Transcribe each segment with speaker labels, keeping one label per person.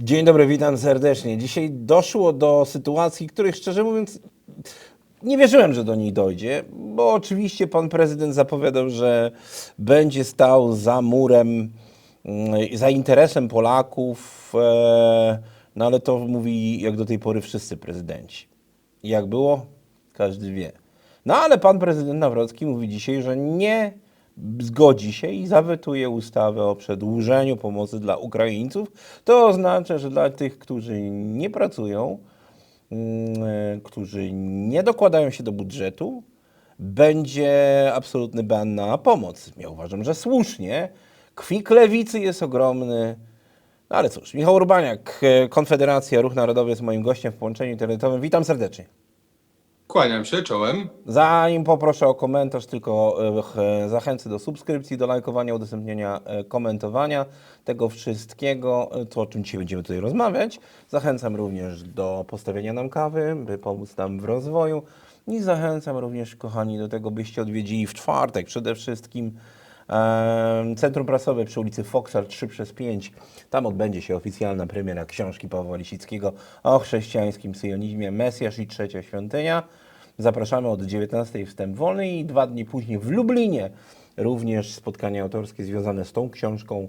Speaker 1: Dzień dobry, witam serdecznie. Dzisiaj doszło do sytuacji, których szczerze mówiąc nie wierzyłem, że do niej dojdzie, bo oczywiście pan prezydent zapowiadał, że będzie stał za murem, mm, za interesem Polaków, e, no ale to mówi jak do tej pory wszyscy prezydenci. Jak było? Każdy wie. No ale pan prezydent Nawrocki mówi dzisiaj, że nie zgodzi się i zawetuje ustawę o przedłużeniu pomocy dla Ukraińców. To oznacza, że dla tych, którzy nie pracują, mm, e, którzy nie dokładają się do budżetu, będzie absolutny ban na pomoc. Ja uważam, że słusznie. Kwik lewicy jest ogromny. No ale cóż, Michał Urbaniak, e, Konfederacja, Ruch Narodowy jest moim gościem w połączeniu internetowym. Witam serdecznie.
Speaker 2: Kłaniam się czołem.
Speaker 1: Zanim poproszę o komentarz, tylko e, ch- zachęcę do subskrypcji, do lajkowania, udostępniania, e, komentowania tego wszystkiego, e, to o czym dzisiaj będziemy tutaj rozmawiać. Zachęcam również do postawienia nam kawy, by pomóc nam w rozwoju. I zachęcam również, kochani, do tego, byście odwiedzili w czwartek przede wszystkim Centrum Prasowe przy ulicy Foksar 3 przez 5. Tam odbędzie się oficjalna premiera książki Pawła Lisickiego o chrześcijańskim syjonizmie Mesjasz i Trzecia Świątynia. Zapraszamy od 19 wstęp wolny i dwa dni później w Lublinie również spotkanie autorskie związane z tą książką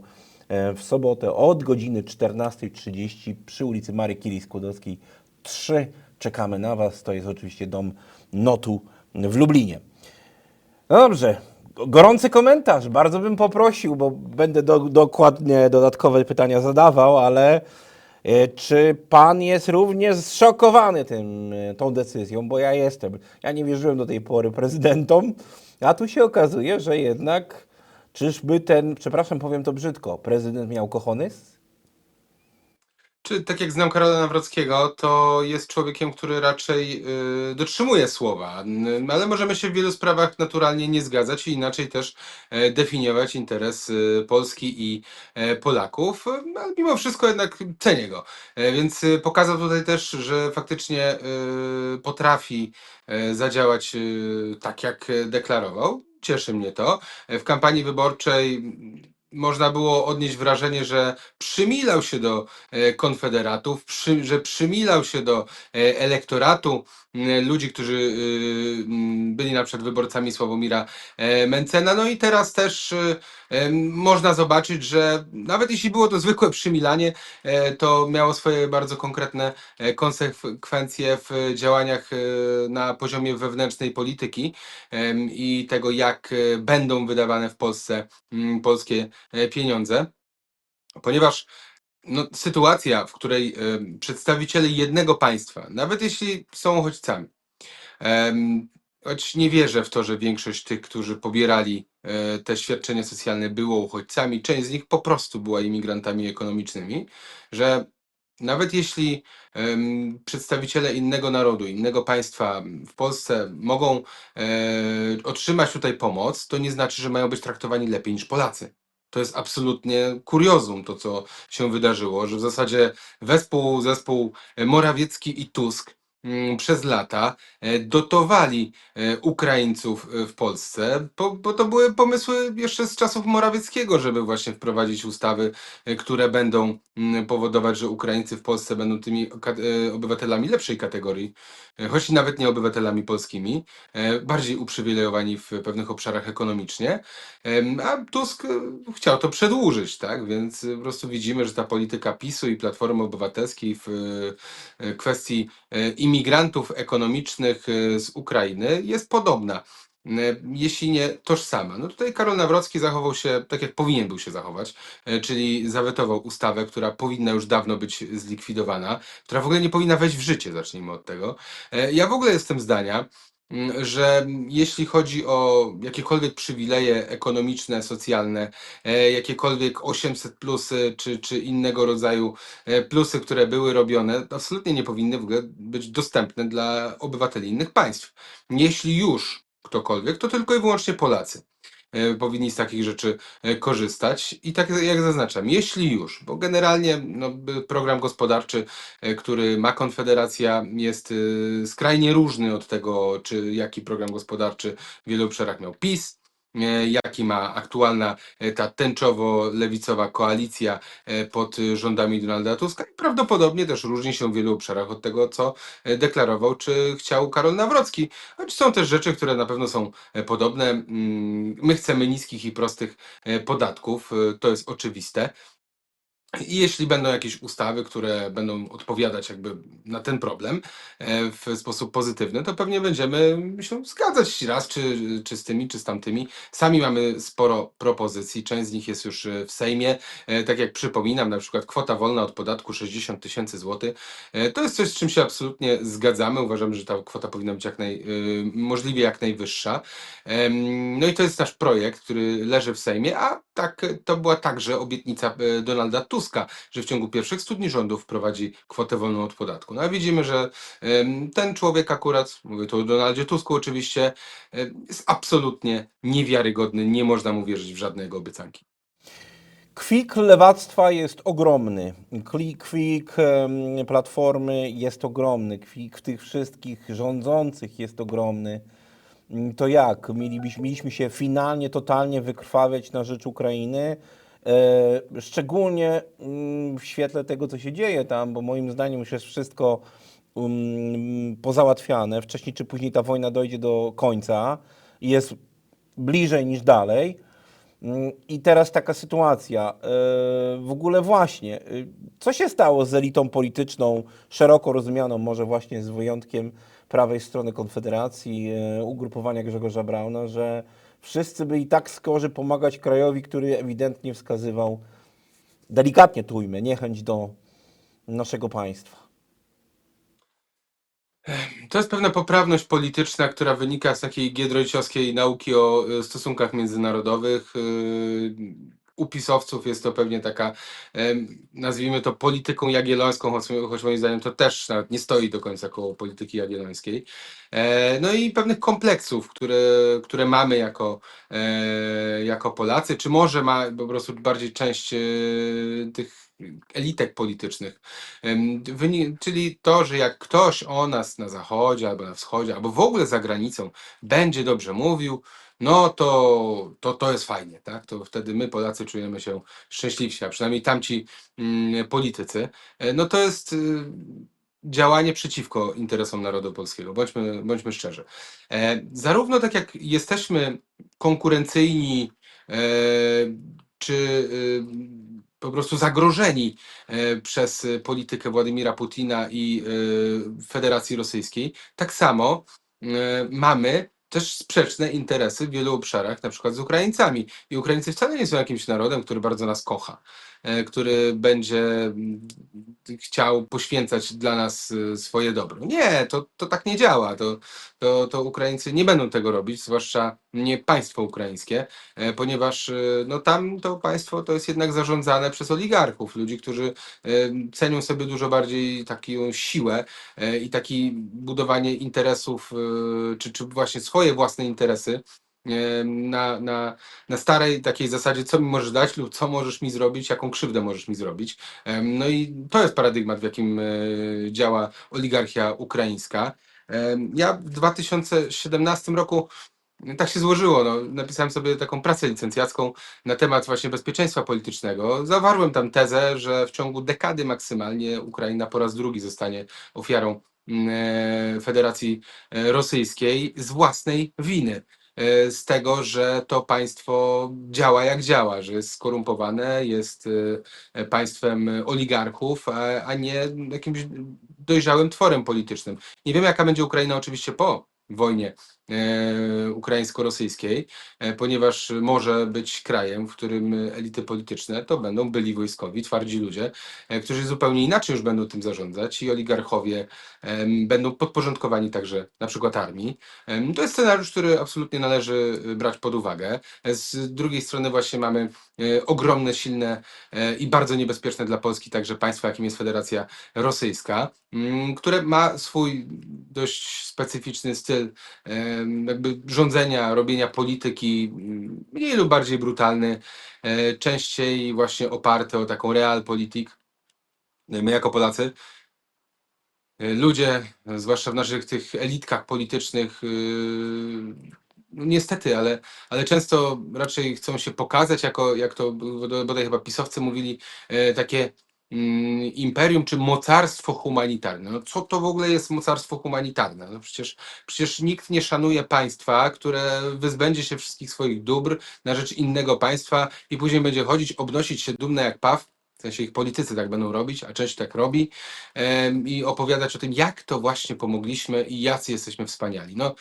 Speaker 1: w sobotę od godziny 14.30 przy ulicy Mary Curie Skłodowskiej 3. Czekamy na Was. To jest oczywiście dom Notu w Lublinie. No dobrze. Gorący komentarz. Bardzo bym poprosił, bo będę do, dokładnie dodatkowe pytania zadawał, ale e, czy pan jest również zszokowany tym, e, tą decyzją? Bo ja jestem. Ja nie wierzyłem do tej pory prezydentom, a tu się okazuje, że jednak czyżby ten, przepraszam, powiem to brzydko, prezydent miał kochonys?
Speaker 2: Czy tak jak znam Karola Nawrockiego, to jest człowiekiem, który raczej y, dotrzymuje słowa, ale możemy się w wielu sprawach naturalnie nie zgadzać i inaczej też e, definiować interes y, Polski i e, Polaków, ale mimo wszystko jednak cenię go. E, Więc y, pokazał tutaj też, że faktycznie y, potrafi zadziałać y, tak, jak deklarował. Cieszy mnie to. W kampanii wyborczej można było odnieść wrażenie, że przymilał się do e, konfederatów, że przymilał się do e, elektoratu ludzi, którzy y, byli na przykład wyborcami Sławomira e, Mencena. No i teraz też y, można zobaczyć, że nawet jeśli było to zwykłe przymilanie, e, to miało swoje bardzo konkretne e, konsekwencje w działaniach e, na poziomie wewnętrznej polityki i tego, jak będą wydawane w Polsce mm, polskie pieniądze. Ponieważ no, sytuacja, w której przedstawiciele jednego państwa, nawet jeśli są uchodźcami, choć nie wierzę w to, że większość tych, którzy pobierali te świadczenia socjalne, było uchodźcami, część z nich po prostu była imigrantami ekonomicznymi, że nawet jeśli em, przedstawiciele innego narodu, innego państwa w Polsce mogą e, otrzymać tutaj pomoc, to nie znaczy, że mają być traktowani lepiej niż Polacy. To jest absolutnie kuriozum, to co się wydarzyło, że w zasadzie wespół, zespół Morawiecki i Tusk przez lata e, dotowali e, Ukraińców e, w Polsce, bo, bo to były pomysły jeszcze z czasów Morawieckiego, żeby właśnie wprowadzić ustawy, które będą mm, powodować, że Ukraińcy w Polsce będą tymi obywatelami lepszej kategorii, choć nawet nie obywatelami polskimi, bardziej uprzywilejowani w pewnych obszarach ekonomicznie. A Tusk chciał to przedłużyć, tak? Więc po prostu widzimy, że ta polityka PiSu i Platformy Obywatelskiej w kwestii e, imigrantów ekonomicznych e, z Ukrainy jest podobna. e, Jeśli nie tożsama. No tutaj Karol Nawrocki zachował się tak, jak powinien był się zachować, e, czyli zawetował ustawę, która powinna już dawno być zlikwidowana, która w ogóle nie powinna wejść w życie, zacznijmy od tego. Ja w ogóle jestem zdania, że jeśli chodzi o jakiekolwiek przywileje ekonomiczne, socjalne, e, jakiekolwiek 800 plusy czy, czy innego rodzaju e, plusy, które były robione, absolutnie nie powinny w ogóle być dostępne dla obywateli innych państw. Jeśli już ktokolwiek, to tylko i wyłącznie Polacy e, powinni z takich rzeczy e, korzystać. I tak jak zaznaczam, jeśli już, bo generalnie no, program gospodarczy e, który ma Konfederacja, jest skrajnie różny od tego, czy jaki program gospodarczy w wielu obszarach miał PiS. E, jaki ma aktualna e, ta tęczowo-lewicowa koalicja e, pod rządami Donalda Tuska i prawdopodobnie też różni się w wielu obszarach od tego, co deklarował czy chciał Karol Nawrocki. Choć są też rzeczy, które na pewno są podobne. Mm, My chcemy niskich i prostych podatków, to jest oczywiste. I jeśli będą jakieś ustawy, które będą odpowiadać jakby na ten problem e, w sposób pozytywny, to pewnie będziemy się zgadzać raz czy, czy z tymi, czy z tamtymi. Sami mamy sporo propozycji, część z nich jest już e, w Sejmie. E, Tak jak przypominam, na przykład kwota wolna od podatku 60 tysięcy złotych. To jest coś, z czym się absolutnie zgadzamy. Uważamy, że ta kwota powinna być jak naj, możliwie jak najwyższa. No i to jest nasz projekt, który leży w Sejmie, a tak, to była także obietnica Donalda Tuska, że w ciągu pierwszych 100 dni rządów wprowadzi kwotę wolną od podatku. No a widzimy, że ten człowiek akurat, mówię tu o Donaldzie Tusku oczywiście, jest absolutnie niewiarygodny, nie można mu wierzyć w żadne jego obiecanki.
Speaker 1: Kwik lewactwa jest ogromny. Kwik platformy jest ogromny. Kwik tych wszystkich rządzących jest ogromny. To jak? Mielibyśmy, mieliśmy się finalnie, totalnie wykrwawiać na rzecz Ukrainy. E, szczególnie mm, w świetle tego, co się dzieje tam, bo moim zdaniem już jest wszystko um, pozałatwiane. Wcześniej czy później ta wojna dojdzie do końca i jest bliżej niż dalej. Mm, I teraz taka sytuacja. e, W ogóle właśnie, y, co się stało z elitą polityczną, szeroko rozumianą, może właśnie z wyjątkiem prawej strony Konfederacji, e, ugrupowania Grzegorza Brauna, że wszyscy byli tak skorzy pomagać krajowi, który ewidentnie wskazywał, delikatnie ujmę, niechęć do naszego państwa.
Speaker 2: To jest pewna poprawność polityczna, która wynika z takiej giedroyciowskiej nauki o y, stosunkach międzynarodowych. U pisowców jest to pewnie taka, nazwijmy to polityką jagiellońską, choć, choć moim zdaniem to też nie stoi do końca koło polityki jagiellońskiej. E, No i pewnych kompleksów, które, które mamy jako, e, jako Polacy, czy może ma po prostu bardziej część e, tych elitek politycznych. Czyli to, że jak ktoś o nas na zachodzie, albo na wschodzie, albo w ogóle za granicą będzie dobrze mówił, no to, to, to jest fajnie, tak? To wtedy my, Polacy, czujemy się szczęśliwsi, a przynajmniej tamci mm, politycy. E, No to jest y, działanie przeciwko interesom narodu polskiego, bądźmy, bądźmy szczerzy. E, Zarówno tak jak jesteśmy konkurencyjni, e, czy y, po prostu zagrożeni e, przez e, politykę Władimira Putina i e, Federacji Rosyjskiej, tak samo e, mamy też sprzeczne interesy w wielu obszarach, na przykład z Ukraińcami. I Ukraińcy wcale nie są jakimś narodem, który bardzo nas kocha, który będzie mm, chciał poświęcać dla nas e, swoje dobro. Nie, to, to tak nie działa. To, to, to Ukraińcy nie będą tego robić, zwłaszcza nie państwo ukraińskie, e, ponieważ e, no, tam to państwo to jest jednak zarządzane przez oligarchów, ludzi, którzy e, cenią sobie dużo bardziej taką siłę e, i takie budowanie interesów, e, czy, czy właśnie swoje własne interesy e, na, na, na starej takiej zasadzie, co mi możesz dać lub co możesz mi zrobić, jaką krzywdę możesz mi zrobić. No i to jest paradygmat, w jakim e, działa oligarchia ukraińska. Ja w 2017 roku tak się złożyło. No, napisałem sobie taką pracę licencjacką na temat właśnie bezpieczeństwa politycznego. Zawarłem tam tezę, że w ciągu dekady maksymalnie Ukraina po raz drugi zostanie ofiarą mm, e, Federacji e, Rosyjskiej z własnej winy. E, Z tego, że to państwo działa jak działa, że jest skorumpowane, jest e, państwem oligarchów, a, nie jakimś dojrzałym tworem politycznym. Nie wiem, jaka będzie Ukraina oczywiście po wojnie ukraińsko-rosyjskiej, e, ponieważ może być krajem, w którym elity polityczne to będą byli wojskowi, twardzi ludzie, e, którzy zupełnie inaczej już będą tym zarządzać i oligarchowie będą podporządkowani także na przykład armii. To jest scenariusz, który absolutnie należy e, brać pod uwagę. E, Z drugiej strony właśnie mamy e, ogromne, silne e, i bardzo niebezpieczne dla Polski także państwo, jakim jest Federacja Rosyjska, które ma swój dość specyficzny styl jakby rządzenia, robienia polityki, mm, mniej lub bardziej brutalny, e, częściej właśnie oparty o taką realpolitik. My jako Polacy, e, ludzie, zwłaszcza w naszych tych elitkach politycznych, y, no niestety, ale, ale często raczej chcą się pokazać jako, jak to bod- bodaj chyba pisowcy mówili, e, takie imperium czy mocarstwo humanitarne. No co to w ogóle jest mocarstwo humanitarne? No przecież, przecież nikt nie szanuje państwa, które wyzbędzie się wszystkich swoich dóbr na rzecz innego państwa i później będzie chodzić, obnosić się dumne jak paw, w sensie ich politycy tak będą robić, a część tak robi i opowiadać o tym, jak to właśnie pomogliśmy i jacy jesteśmy wspaniali. No,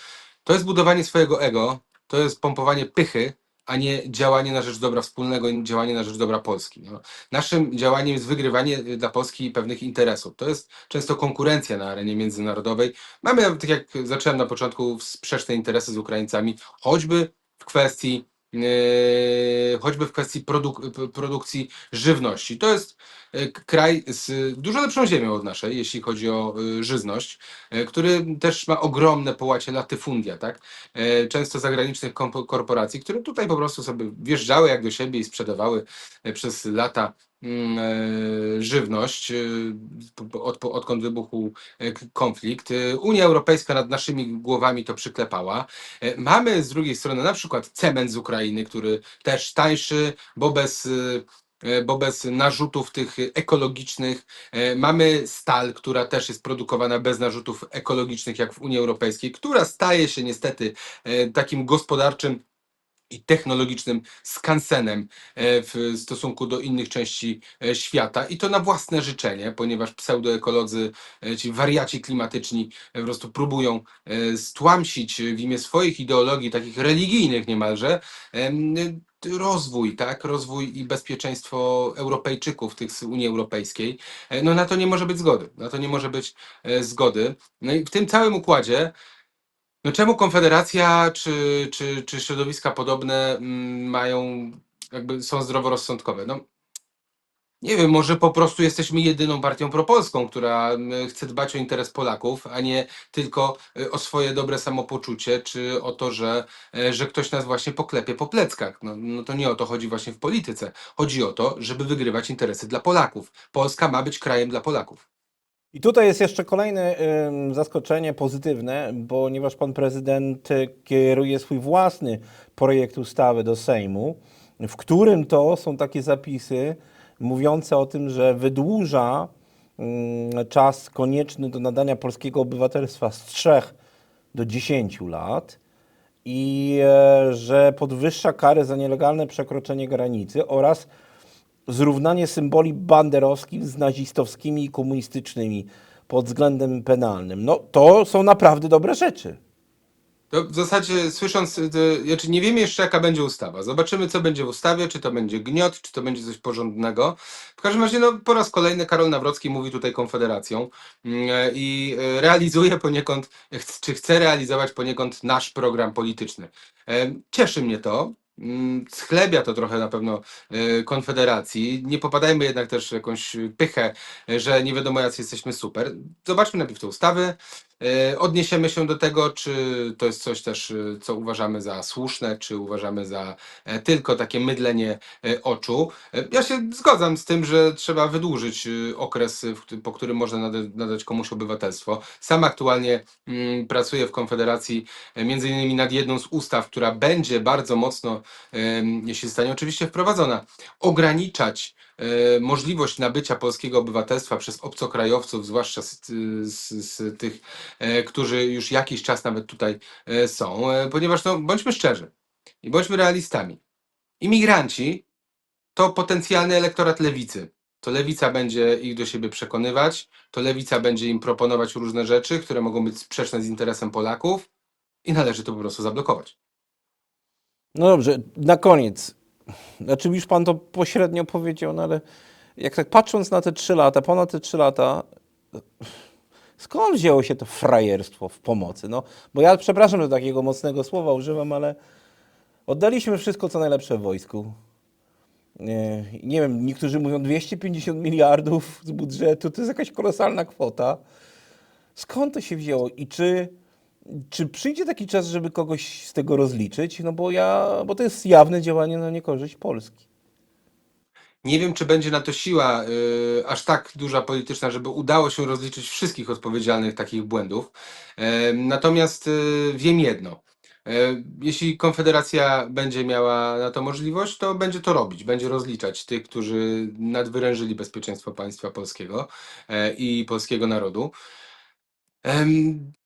Speaker 2: to jest budowanie swojego ego, to jest pompowanie pychy, a nie działanie na rzecz dobra wspólnego działanie na rzecz dobra Polski. No, naszym działaniem jest wygrywanie y, dla Polski pewnych interesów. To jest często konkurencja na arenie międzynarodowej. Mamy, tak jak zacząłem na początku, sprzeczne interesy z Ukraińcami, choćby w kwestii choćby w kwestii produk- produkcji żywności. To jest e, kraj z dużo lepszą ziemią od naszej, jeśli chodzi o y, żyzność, e, który też ma ogromne połacie latyfundia, tak? E, Często zagranicznych korporacji, które tutaj po prostu sobie wjeżdżały jak do siebie i sprzedawały e, przez lata e, żywność, e, po- po- od, odkąd wybuchł e, konflikt. E, Unia Europejska nad naszymi głowami to przyklepała. E, Mamy z drugiej strony na przykład cement z Ukrainy, który też tańszy, bo bez, e, bo bez narzutów tych ekologicznych. E, Mamy stal, która też jest produkowana bez narzutów ekologicznych, jak w Unii Europejskiej, która staje się niestety e, takim gospodarczym i technologicznym skansenem e, w stosunku do innych części e, świata i to na własne życzenie, ponieważ pseudoekolodzy, e, ci wariaci klimatyczni po prostu próbują stłamsić w imię swoich ideologii, takich religijnych niemalże, em, rozwój, tak, rozwój i bezpieczeństwo Europejczyków, tych z Unii Europejskiej. No na to nie może być zgody, na to nie może być zgody. No i w tym całym układzie no czemu Konfederacja czy, czy, czy środowiska podobne mm, mają, jakby są zdroworozsądkowe? No, nie wiem, może po prostu jesteśmy jedyną partią propolską, która mm, chce dbać o interes Polaków, a nie tylko y, o swoje dobre samopoczucie, czy o to, że, e, że ktoś nas właśnie poklepie po pleckach. No, no to nie o to chodzi właśnie w polityce. Chodzi o to, żeby wygrywać interesy dla Polaków. Polska ma być krajem dla Polaków.
Speaker 1: I tutaj jest jeszcze kolejne zaskoczenie pozytywne, ponieważ pan prezydent kieruje swój własny projekt ustawy do Sejmu, w którym to są takie zapisy mówiące o tym, że wydłuża ym, czas konieczny do nadania polskiego obywatelstwa z 3 do 10 lat i e, że podwyższa karę za nielegalne przekroczenie granicy oraz zrównanie symboli banderowskich z nazistowskimi i komunistycznymi pod względem penalnym. No to są naprawdę dobre rzeczy.
Speaker 2: To w zasadzie słysząc, y, y, znaczy nie wiemy jeszcze jaka będzie ustawa. Zobaczymy co będzie w ustawie, czy to będzie gniot, czy to będzie coś porządnego. W każdym razie no, po raz kolejny Karol Nawrocki mówi tutaj Konfederacją mm, e, i e, realizuje poniekąd, czy chce realizować poniekąd nasz program polityczny. E, Cieszy mnie to. Mm, Schlebia to trochę na pewno e, Konfederacji. Nie popadajmy jednak też w jakąś pychę, e, że nie wiadomo jacy jesteśmy super. Zobaczmy najpierw te ustawy. E, Odniesiemy się do tego, czy to jest coś też, e, co uważamy za słuszne, czy uważamy za e, tylko takie mydlenie oczu. Ja się zgadzam z tym, że trzeba wydłużyć okres, po którym można nada- nadać komuś obywatelstwo. Sam aktualnie mm, pracuję w Konfederacji między innymi nad jedną z ustaw, która będzie bardzo mocno, jeśli zostanie oczywiście wprowadzona, ograniczać możliwość nabycia polskiego obywatelstwa przez obcokrajowców, zwłaszcza z, z, z tych e, którzy już jakiś czas nawet tutaj e, są, e, ponieważ no, bądźmy szczerzy i bądźmy realistami. Imigranci to potencjalny elektorat lewicy. To lewica będzie ich do siebie przekonywać, to lewica będzie im proponować różne rzeczy, które mogą być sprzeczne z interesem Polaków i należy to po prostu zablokować.
Speaker 1: No dobrze, na koniec. Znaczy już pan to pośrednio powiedział, no ale jak tak patrząc na te trzy lata, ponad te trzy lata, skąd wzięło się to frajerstwo w pomocy? No, bo ja przepraszam, że takiego mocnego słowa używam, ale oddaliśmy wszystko, co najlepsze w wojsku. Nie, nie wiem, niektórzy mówią 250 miliardów z budżetu, to jest jakaś kolosalna kwota. Skąd to się wzięło i czy, czy przyjdzie taki czas, żeby kogoś z tego rozliczyć? No bo ja, bo to jest jawne działanie na niekorzyść Polski.
Speaker 2: Nie wiem, czy będzie na to siła y, aż tak duża polityczna, żeby udało się rozliczyć wszystkich odpowiedzialnych takich błędów. Em, natomiast y, wiem jedno. Jeśli Konfederacja będzie miała na to możliwość, to będzie to robić, będzie rozliczać tych, którzy nadwyrężyli bezpieczeństwo państwa polskiego i polskiego narodu.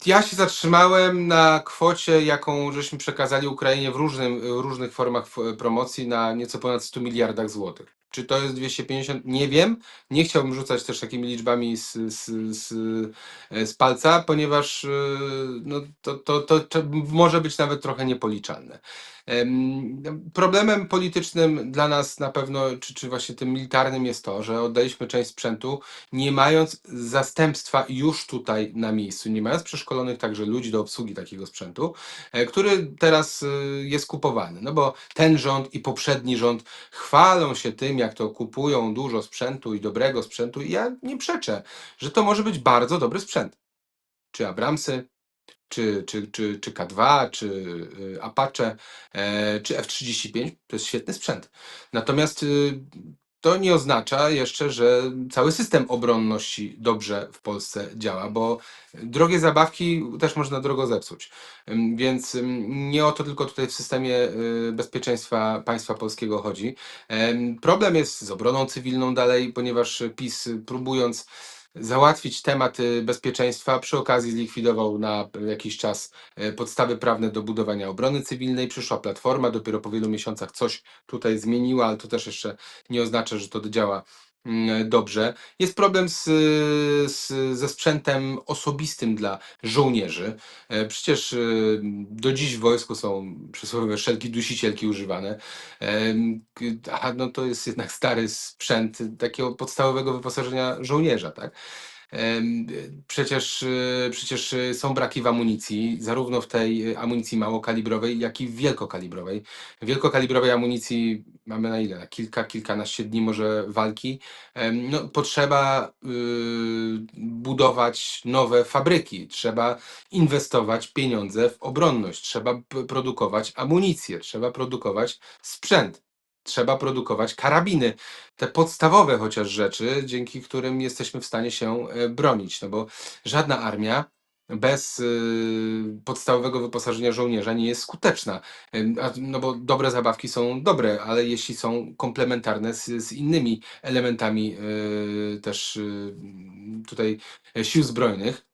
Speaker 2: Ja się zatrzymałem na kwocie, jaką żeśmy przekazali Ukrainie w, różnym, w różnych formach f- promocji na nieco ponad 100 miliardach złotych. Czy to jest 250? Nie wiem. Nie chciałbym rzucać też takimi liczbami z, z, z, e, z palca, ponieważ e, no, to, to, to, to może być nawet trochę niepoliczalne. Em, Problemem politycznym dla nas na pewno, czy, czy właśnie tym militarnym jest to, że oddaliśmy część sprzętu, nie mając zastępstwa już tutaj na miejscu, nie mając przeszkolonych także ludzi do obsługi takiego sprzętu, e, który teraz jest kupowany. No bo ten rząd i poprzedni rząd chwalą się tym, jak to kupują dużo sprzętu i dobrego sprzętu, i ja nie przeczę, że to może być bardzo dobry sprzęt. Czy Abramsy, czy, czy, czy, czy K2, czy y, Apache, e, czy F-35, to jest świetny sprzęt. Natomiast y, to nie oznacza jeszcze, że cały system obronności dobrze w Polsce działa, bo drogie zabawki też można drogo zepsuć. Więc nie o to tylko tutaj w systemie y, bezpieczeństwa państwa polskiego chodzi. Em, Problem jest z obroną cywilną dalej, ponieważ PiS y, próbując załatwić temat y, bezpieczeństwa, przy okazji zlikwidował na jakiś czas e, podstawy prawne do budowania obrony cywilnej. Przyszła platforma, dopiero po wielu miesiącach coś tutaj zmieniła, ale to też jeszcze nie oznacza, że to działa dobrze. Jest problem z, z, ze sprzętem osobistym dla żołnierzy. E, Przecież y, do dziś w wojsku są przysłowiowe szelki dusicielki używane. K- A no to jest jednak stary sprzęt takiego podstawowego wyposażenia żołnierza, tak? Przecież, y, przecież y, są braki w amunicji, zarówno w tej y, amunicji małokalibrowej, jak i wielkokalibrowej. Wielkokalibrowej amunicji mamy na ile? Kilka, kilkanaście dni może walki. No, potrzeba budować nowe fabryki, trzeba inwestować pieniądze w obronność, trzeba produkować amunicję, trzeba produkować sprzęt. Trzeba produkować karabiny, te podstawowe chociaż rzeczy, dzięki którym jesteśmy w stanie się e, bronić. No bo żadna armia bez y, podstawowego wyposażenia żołnierza nie jest skuteczna. No bo dobre zabawki są dobre, ale jeśli są komplementarne z, z innymi elementami y, też y, tutaj e, sił zbrojnych,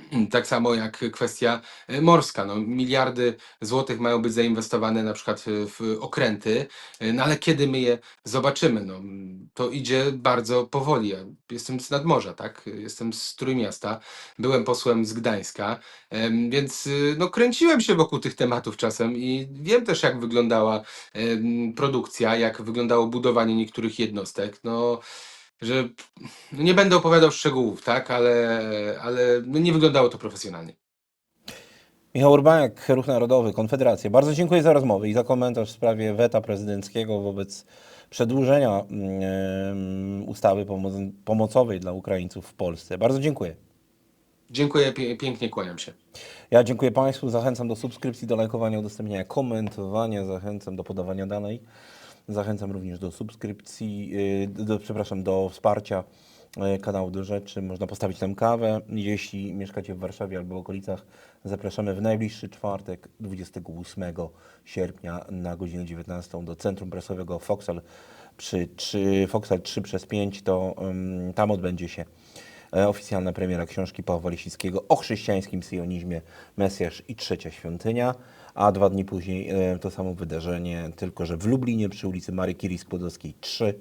Speaker 2: tak samo jak kwestia e, morska. No, miliardy złotych mają być zainwestowane na przykład w w okręty, e, no ale kiedy my je zobaczymy? No, to idzie bardzo powoli. Ja jestem z nadmorza, tak? Jestem z Trójmiasta, byłem posłem z Gdańska, więc no, kręciłem się wokół tych tematów czasem i wiem też, jak wyglądała produkcja, jak wyglądało budowanie niektórych jednostek. No, że no nie będę opowiadał szczegółów, tak, ale, ale no nie wyglądało to profesjonalnie.
Speaker 1: Michał Urbaniak, Ruch Narodowy, Konfederacja. Bardzo dziękuję za rozmowę i za komentarz w sprawie weta prezydenckiego wobec przedłużenia mm, ustawy pomo- pomocowej dla Ukraińców w Polsce. Bardzo dziękuję.
Speaker 2: Dziękuję, pięknie kłaniam się.
Speaker 1: Ja dziękuję Państwu, zachęcam do subskrypcji, do lajkowania, udostępniania, komentowania, zachęcam do podawania dalej. Zachęcam również do subskrypcji, yy, do, przepraszam, do wsparcia yy, kanału do rzeczy. Można postawić tam kawę. Jeśli mieszkacie w Warszawie albo w okolicach, zapraszamy w najbliższy czwartek, 28 sierpnia na godzinę 19 do Centrum Prasowego Foxal przy 3, Foxal 3 przez 5. To ym, tam odbędzie się oficjalna premiera książki Pawła Lisickiego o chrześcijańskim sionizmie Mesjasz i Trzecia Świątynia, a dwa dni później e, to samo wydarzenie, tylko że w Lublinie przy ulicy Marii Curie Skłodowskiej 3,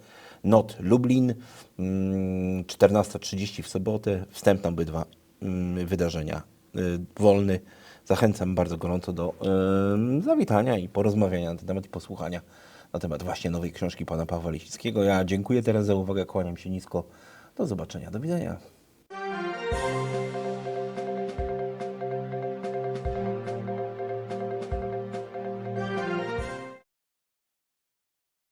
Speaker 1: NOT Lublin, mm, 14.30 w sobotę, wstęp na obydwa mm, wydarzenia e, wolny. Zachęcam bardzo gorąco do e, zawitania i porozmawiania na ten temat i posłuchania na temat właśnie nowej książki pana Pawła Lisickiego. Ja dziękuję teraz za uwagę, kłaniam się nisko. Do zobaczenia, do widzenia. Bye.